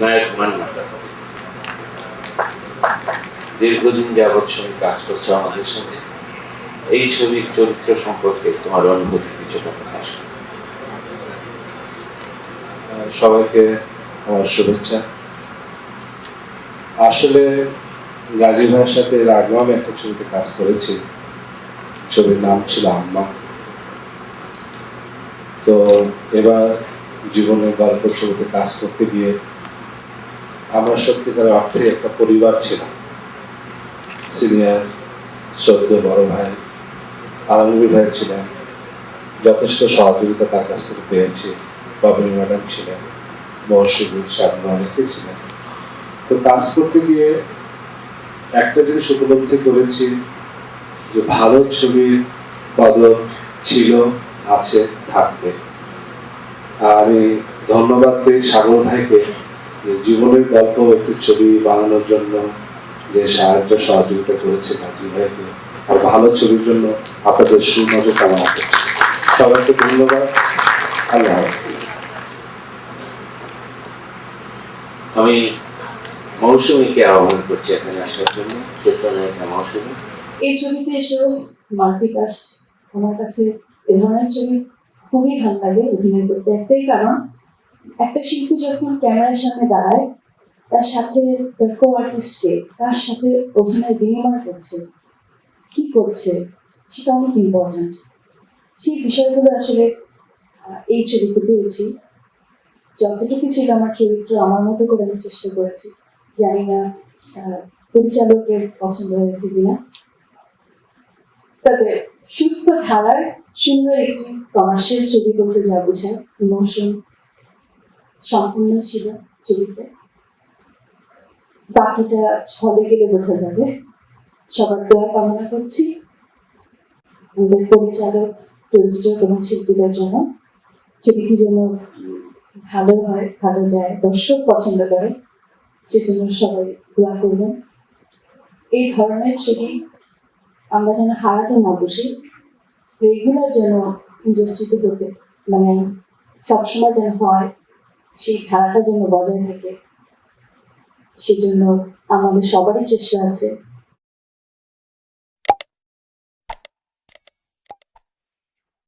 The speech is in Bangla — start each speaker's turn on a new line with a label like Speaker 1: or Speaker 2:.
Speaker 1: নায়ক মান্না দীর্ঘদিন যাবৎ সঙ্গে কাজ করছে আমাদের সাথে এই ছবির চরিত্র সম্পর্কে তোমার অনুভূতি কিছুটা প্রকাশ
Speaker 2: সবাইকে আমার শুভেচ্ছা। আসলে গাজী ভাইয়ের সাথে এর আমি একটা ছবিতে কাজ করেছি। ছবির নাম ছিল আম্মা। তো এবার জীবনের গল্প ছবিতে কাজ করতে গিয়ে আমরা সত্যিকার অর্থে একটা পরিবার ছিলাম। সিনিয়র সদ্য বড় ভাই, আলমগীর ভাই ছিলেন, যথেষ্ট সহযোগিতা তার কাছ থেকে পেয়েছি। বাবরি ম্যাডাম ছিলেন মহসুবুর সামনে অনেকে ছিলেন। তো কাজ করতে গিয়ে একটা জিনিস উপলব্ধি করেছি যে ভালো ছবির কদর ছিল, আছে, থাকবে। আর আমি ধন্যবাদ দিই সাগর ভাইকে যে জীবনের গল্প, একটি ছবি বানানোর জন্য যে সাহায্য, সহযোগিতা করেছে কাজী ভাইকে। আর ভালো ছবির জন্য আপনাদের সুনজর কামনা সবাইকে ধন্যবাদ। আল্লাহ
Speaker 1: আমি মৌসুমীকে আহ্বান করছি এখানে আসার জন্য? চিত্রনায়িকা মৌসুমী?
Speaker 3: এই ছবিতে এসেও মাল্টিকাস্ট আমার কাছে এ ধরনের ছবি খুবই ভালো লাগে, অভিনয় করতে। একটাই কারণ, একটা শিল্পী যখন ক্যামেরার সামনে দাঁড়ায়, তার সাথে তার কো আর্টিস্টকে তার সাথে অভিনয় বিনিময় করছে। কি করছে? সেটা অনেক ইম্পর্ট্যান্ট সেই বিষয়গুলো আসলে এই ছবিতে পেয়েছি। যতটুকু ছিল আমার চরিত্র, আমার মতো করে আমি চেষ্টা করেছি। জানি না পরিচালকের পছন্দ হয়েছে কিনা। তবে সুস্থ ধারার সুন্দর একটি কমার্শিয়াল ছবি করতে যা বোঝায় ইমোশন সম্পূর্ণ ছিল ছবিতে। বাকিটা ছলে গেলে বোঝা যাবে। সবার দোয়া কামনা করছি। আমাদের পরিচালক, প্রযোজক এবং শিল্পীদের জন্য। ছবিটি যেন ভালো হয়, ভালো যায়, দর্শক পছন্দ করে। সেজন্য সবাই দোয়া করবেন। এই ধরনের ছবি আমরা যেন হারাতে না বসি রেগুলার যেন ইন্ডাস্ট্রিতে হতে মানে সবসময় যেন হয়, সেই ধারাটা যেন বজায় থাকে, সেজন্য আমাদের সবারই চেষ্টা আছে